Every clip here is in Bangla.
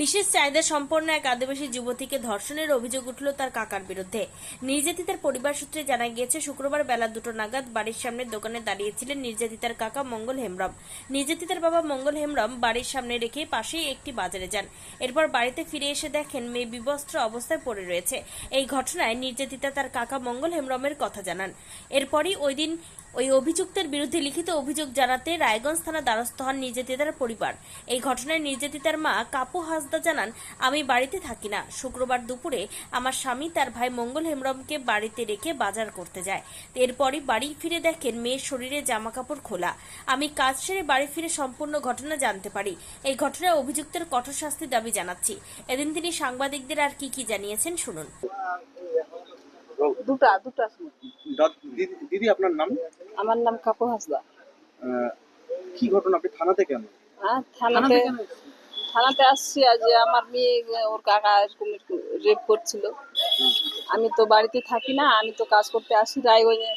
বিশেষ চাহিদা সম্পন্ন এক আদিবাসী যুবতীকে ধর্ষণের অভিযোগ উঠল তার কাকার বিরুদ্ধে। নির্যাতিতার পরিবার সূত্রে জানা গিয়েছে, শুক্রবার বেলা দুটো নাগাদ বাড়ির সামনে দোকানে দাঁড়িয়েছিলেন নির্যাতিতার কাকা মঙ্গল হেমব্রম। নির্যাতিতার বাবা মঙ্গল হেমব্রম বাড়ির সামনে রেখে পাশেই একটি বাজারে যান। এরপর বাড়িতে ফিরে এসে দেখেন মেয়ে বিবস্ত্র অবস্থায় পড়ে রয়েছে। এই ঘটনায় নির্যাতিতা তার কাকা মঙ্গল হেমব্রমের কথা জানান। এরপরই ওই দিন ওই অভিযুক্তের বিরুদ্ধে লিখিত অভিযোগ জানাতে রায়গঞ্জ থানা দ্বারস্থ হন নির্যাতিতার পরিবার। এই ঘটনায় নির্যাতিতার মা কাপু হাসদা জানান আমি বাড়িতে থাকি না। শুক্রবার দুপুরে আমার স্বামী তার ভাই মঙ্গল হেমব্রমকে বাড়িতে রেখে বাজার করতে যায়। এরপরই বাড়ি ফিরে দেখেন মেয়ের শরীরে জামা কাপড় খোলা। আমি কাজ সেরে বাড়ি ফিরে সম্পূর্ণ ঘটনা জানতে পারি। এই ঘটনায় অভিযুক্তের কঠোর শাস্তির দাবি জানাচ্ছি। এদিন তিনি সাংবাদিকদের আর কি কি জানিয়েছেন শুনুন। দুটা দুটা দিদি আপনার নাম? আমার নাম কাপু হাসদা। কি ঘটনা? আপনি থানাতে কেন? হ্যাঁ থানাতে থানাতে আসছি আজ আমার মেয়ে ওর কাকা এরকম রেপ করছিল। আমি তো বাড়িতে থাকি না আমি তো কাজ করতে আসি রায়গঞ্জে।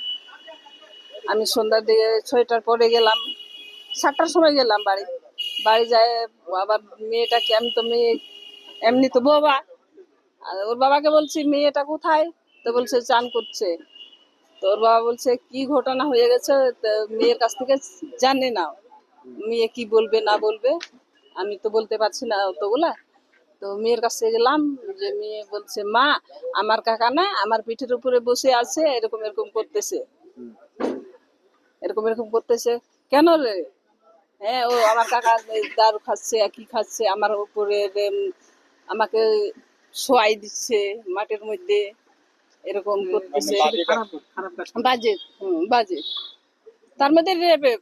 আমি সন্ধ্যার দিকে ছয়টার পরে গেলাম। সাতটার সময় গেলাম বাড়ি। বাড়ি যায় আবার মেয়েটাকে আমি তো মেয়ে এমনি তো বাবা। আর ওর বাবাকে বলছি মেয়েটা কোথায়? তো বলছে চান করছে। তো ওর বাবা বলছে, কি ঘটনা হয়ে গেছে? মেয়ের কাছ থেকে জানে না। মেয়ে কি বলবে, না বলবে? আমি তো বলতে পারছি না অতগুলা। তো মেয়ের কাছে গেলাম, যে মেয়ে বলছে, মা, আমার কাকা না আমার পিঠের উপরে বসে আছে, এরকম এরকম করতেছে। এরকম এরকম করতেছে। কেন রে? হ্যাঁ ও আমার কাকা দারু খাচ্ছে কি খাচ্ছে, আমার উপরে আমাকে শোয়াই দিচ্ছে মাটির মধ্যে। এরকম করতেছে। বাজে বাজে তার মধ্যে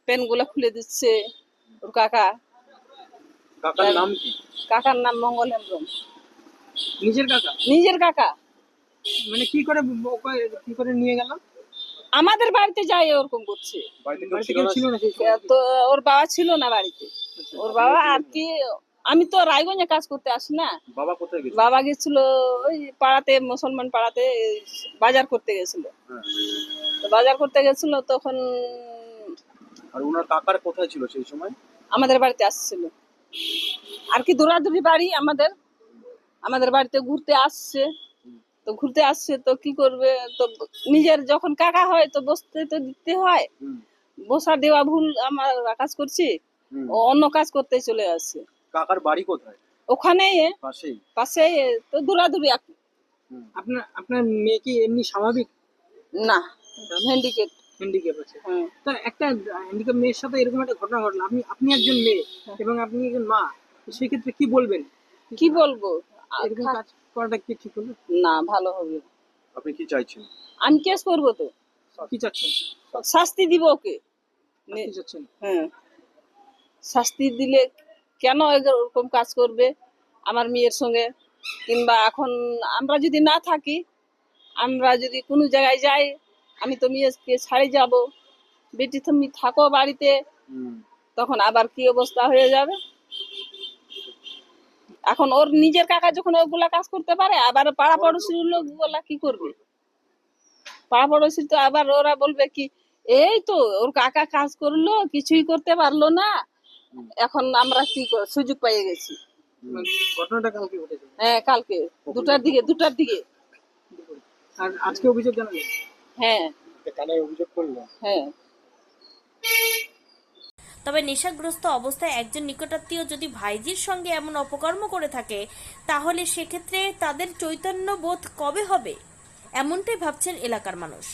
পেনগুলা খুলে দিচ্ছে ওর কাকা। কাকার নাম কি? কাকার নাম মঙ্গল হেমব্রম নিজের কাকা? নিজের কাকা। মানে কি করে কি করে নিয়ে গেল? আমাদের বাড়িতে যাই ওরকম করছে? তো ওর বাবা ছিল না বাড়িতে। ওর বাবা আর কি আমি তো রায়গঞ্জে কাজ করতে আসি না। বাবা কোথায় গেছে বাবা গেছিল ওই পাড়াতে মুসলমান পাড়াতে বাজার করতে গেছিল। হ্যাঁ। তো বাজার করতে গেছিল তখন আর ওনার কাকার কোথায় ছিল সেই সময়? আমাদের বাড়িতে আসছিল। আর কি দৌড়াদৌড়ি বাড়ি আমাদের। আমাদের বাড়িতে ঘুরতে আসছে। তো ঘুরতে আসছে তো কি করবে? তো নিজের যখন কাকা হয় তো বসতে তো দিতে হয়। বসা দেওয়া ভুল আমার কাজ করছি। ও অন্য কাজ করতে চলে আসছে কাকার বাড়ি কোথায়? ওখানে পাশেই? পাশে তো এক- আপনার আপনার মেয়ে কি এমনি স্বাভাবিক? না হ্যান্ডিকেট হ্যান্ডিক্যাপ আছে। হ্যাঁ তা একটা হ্যান্ডিক্যাপ মেয়ের সাথে এরকম একটা ঘটনা ঘটলো। আপনি আপনি একজন মেয়ে এবং আপনি একজন মা তো সেক্ষেত্রে কি বলবেন? কি বলব? এরকম কাজ করাটা কি ঠিক হলো? না ভালো হবে আপনি কি চাইছেন? আমি কেস করব তো? কি চাচ্ছেন? শাস্তি দিব ওকে। হ্যাঁ। শাস্তি দিলে কেন এরকম কাজ করবে আমার মেয়ের সঙ্গে? কিংবা এখন আমরা যদি না থাকি আমরা যদি কোনো জায়গায় যাই আমি তো মেয়েকে ছাড়ে যাব। বেটি তুমি থাকো বাড়িতে। তখন আবার কি অবস্থা হয়ে যাবে? এখন ওর নিজের কাকা যখন ওগুলা কাজ করতে পারে আবার পাড়া পড়োশির লোকগুলা কি করবে? পাড়া পড়োশি তো আবার ওরা বলবে কি এই তো ওর কাকা কাজ করল কিছুই করতে পারল না। এখন আমরা কি সুযোগ পেয়ে গেছি। ঘটনাটা কালকে ঘটেছে? হ্যাঁ কালকে। দুটার দিকে দুটার দিকে। আর আজকে অভিযোগ জানালেন হ্যাঁ। থানায় অভিযোগ করলেন হ্যাঁ। তবে নেশাগ্রস্ত অবস্থায় একজন নিকটাত্মীয় যদি ভাইজির সঙ্গে এমন অপকর্ম করে থাকে তাহলে সেক্ষেত্রে তাদের চৈতন্য বোধ কবে হবে? এমনটাই ভাবছেন এলাকার মানুষ।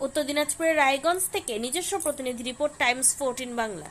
উত্তর দিনাজপুরের রায়গঞ্জ থেকে নিজস্ব প্রতিনিধি রিপোর্ট টাইমস ফোরটিন বাংলা।